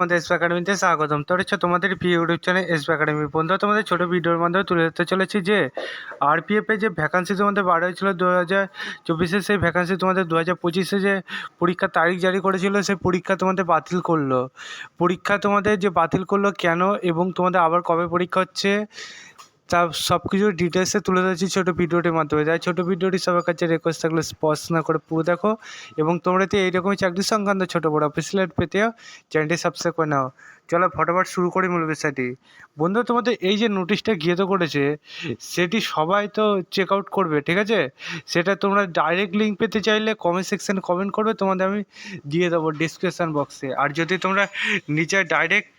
আমাদের এসপি একাডেমিতে স্বাগতম। তো হচ্ছে তোমাদের প্রিয় ইউটিউব চ্যানেল এসপি একাডেমি বন্ধুরা, তোমাদের ছোটো ভিডিওর মাধ্যমে তুলে ধরতে চলেছি যে আরপিএফে যে ভ্যাকান্সি তোমাদের বার হয়েছিল দু হাজার চব্বিশে সেই ভ্যাকান্সি তোমাদের দু হাজার পঁচিশে যে পরীক্ষার তারিখ জারি করেছিল, সেই পরীক্ষা তোমাদের বাতিল করল। পরীক্ষা তোমাদের যে বাতিল করল কেন এবং তোমাদের আবার কবে পরীক্ষা হচ্ছে? তা সব কিছু ডিটেলসে তুলে ধরেছি ছোটো ভিডিওটির মাধ্যমে। তাই ছোটো ভিডিওটি সবার কাছে রিকোয়েস্ট থাকলে স্পষ্ট না করে পুরো দেখো এবং তোমরা তো এইরকমই চাকরি সংক্রান্ত ছোটো বড় পেতে চ্যানেলটি সাবস্ক্রাইব করে নাও। চলো ফটোফট শুরু করি মূল বিষয়টি। বন্ধু, তোমাদের এই যে নোটিশটা গিয়ে তো করেছে, সেটি সবাই তো চেক আউট করবে, ঠিক আছে? সেটা তোমরা ডাইরেক্ট লিঙ্ক পেতে চাইলে কমেন্ট সেকশানে কমেন্ট করবে, তোমাদের আমি দিয়ে দেবো ডিসক্রিপশান বক্সে আর যদি তোমরা নিচে ডাইরেক্ট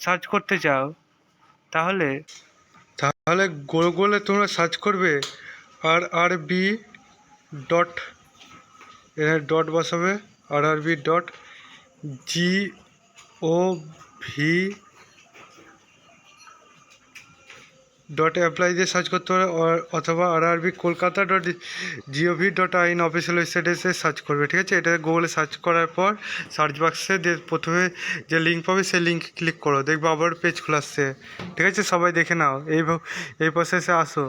সার্চ করতে চাও, তাহলে তাহলে গোল গোলে তোমরা সার্চ করবে আর আর বি ডট এখানে ডট বসাবে R R B dot G O V dot apply দিয়ে সার্চ করতে পারে অথবা R RB Kolkata dot GOV dot in official ওয়েবসাইটে এসে সার্চ করবে, ঠিক আছে? এটা গুগলে সার্চ করার পর সার্চ বক্সে দিয়ে প্রথমে যে লিঙ্ক পাবে, সেই লিঙ্কে ক্লিক করো। দেখবে আবার পেজ খোলা আসছে, ঠিক আছে? সবাই দেখে নাও। এই এই প্রসেসে আসো।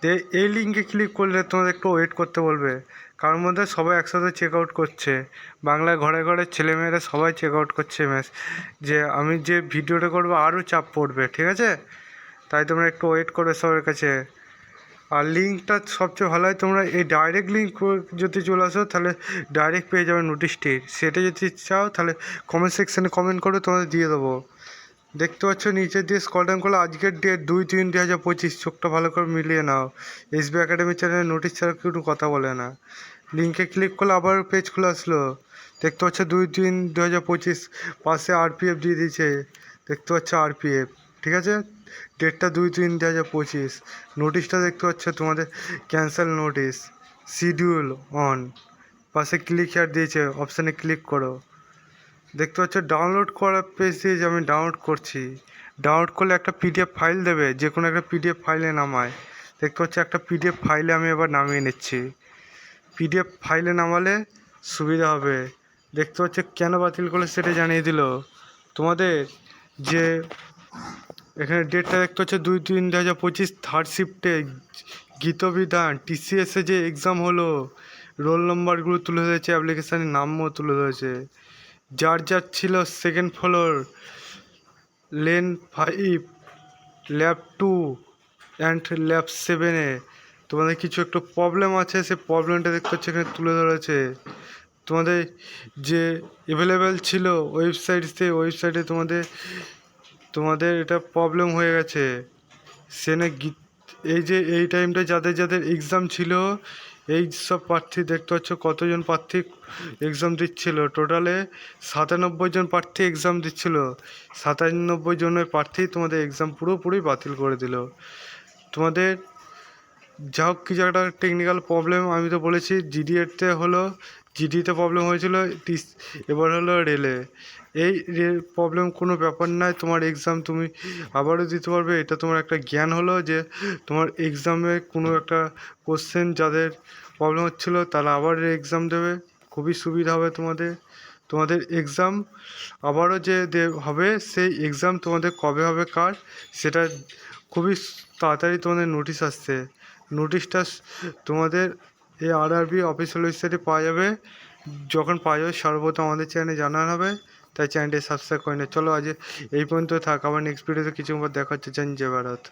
দিয়ে এই লিঙ্কে ক্লিক করলে তোমাদের একটু ওয়েট করতে বলবে। কারোর মধ্যে সবাই একসাথে চেক আউট করছে। বাংলায় ঘরে ঘরে ছেলেমেয়েরা সবাই চেক আউট করছে ম্যাচ যে, আমি যে ভিডিওটা করব, আরও চাপ পড়বে, ঠিক আছে? তাই তোমরা একটু ওয়েট করবে সবার কাছে। আর লিঙ্কটা সবচেয়ে ভালো হয় তোমরা এই ডাইরেক্ট লিঙ্ক যদি চলে আসো, তাহলে ডাইরেক্ট পেয়ে যাবে নোটিশটি সেটা যদি চাও, তাহলে কমেন্ট সেকশানে কমেন্ট করে তোমাদের দিয়ে দেবো। দেখতে পাচ্ছ নিচের দিয়ে স্কল ডাউন করলে আজকের ডেট দুই তিন দুই হাজার পঁচিশ, চোখটা ভালো করে মিলিয়ে নাও। এসবি একাডেমি চ্যানেলে নোটিশ ছাড়া কেউ কথা বলে না। লিঙ্কে ক্লিক করলে আবার পেজ খুলে আসলো। দেখতে পাচ্ছ দুই তিন দু হাজার পঁচিশ, পাশে আরপিএফ দিয়ে দিয়েছে। দেখতে পাচ্ছ আরপিএফ ঠিক আছে? ডেটটা দুই তিন দু হাজার পঁচিশ। নোটিশটা দেখতে পাচ্ছ তোমাদের ক্যান্সেল নোটিশ শিডিউল অন পাশে ক্লিক হেয়ার দিয়েছে অপশানে ক্লিক করো। দেখতে পাচ্ছ ডাউনলোড করার পেজ দিয়েছে আমি ডাউনলোড করছি। ডাউনলোড করলে একটা পিডিএফ ফাইল দেবে, যে কোনো একটা পিডিএফ ফাইলে নামায়। দেখতে পাচ্ছ একটা পিডিএফ ফাইলে আমি এবার নামিয়ে নিচ্ছি। পিডিএফ ফাইলে নামালে সুবিধা হবে। দেখতে পাচ্ছ কেন বাতিল করলে সেটা জানিয়ে দিল। তোমাদের যে এখানে ডেটটা দেখতে হচ্ছে দুই তিন দু হাজার পঁচিশ থার্ড শিফটে গীতবিধান টিসিএসে যে এক্সাম হলো রোল নম্বরগুলো তুলে ধরেছে অ্যাপ্লিকেশানের নামও তুলে ধরেছে। যার যার ছিল second floor lane five lab two and lab সেভেনে তোমাদের কিছু একটু প্রবলেম আছে সে প্রবলেমটা দেখতে হচ্ছে এখানে তুলে ধরেছে। তোমাদের যে অ্যাভেলেবেল ছিল ওয়েবসাইট সে ওয়েবসাইটে তোমাদের তোমাদের এটা প্রবলেম হয়ে গেছে। সেনে গীত, এই যে এই টাইমটা যাদের যাদের এক্সাম ছিল, এই সব প্রার্থী দেখতে পাচ্ছ, কতজন প্রার্থী এক্সাম দিচ্ছিল? টোটালে সাতানব্বই জন প্রার্থী এক্সাম দিচ্ছিল। সাতানব্বই জনের প্রার্থী তোমাদের এক্সাম পুরোপুরি বাতিল করে দিল। তোমাদের যা হোক কিছু একটা টেকনিক্যাল প্রবলেম আমি তো বলেছি জিডিএতে হলো জিডিতে প্রবলেম হয়েছিল এবার হলো রেলে এই রেল প্রবলেম কোনো ব্যাপার নয়, তোমার এক্সাম তুমি আবারও দিতে পারবে। এটা তোমার একটা জ্ঞান হলো যে, তোমার এক্সামে কোনো একটা কোশ্চেন যাদের প্রবলেম হচ্ছিল, তারা আবার এক্সাম দেবে। খুবই সুবিধা হবে তোমাদের। তোমাদের এক্সাম আবারও যে হবে, সেই এক্সাম তোমাদের কবে হবে, কার, সেটা খুবই তাড়াতাড়ি তোমাদের নোটিশ আসছে। নোটিশটা তোমাদের এই আর আরবি অফিসিয়াল ওয়েবসাইটে পাওয়া যাবে। যখন পাওয়া যাবে সর্বপ্রথম আমাদের চ্যানেলে জানানো হবে। তাই চ্যানেলটি সাবস্ক্রাইব করে নিও। চলো আজ এই পর্যন্ত থাক। আবার নেক্সট ভিডিওতে কিছু দেখা হচ্ছে জয় ভারত।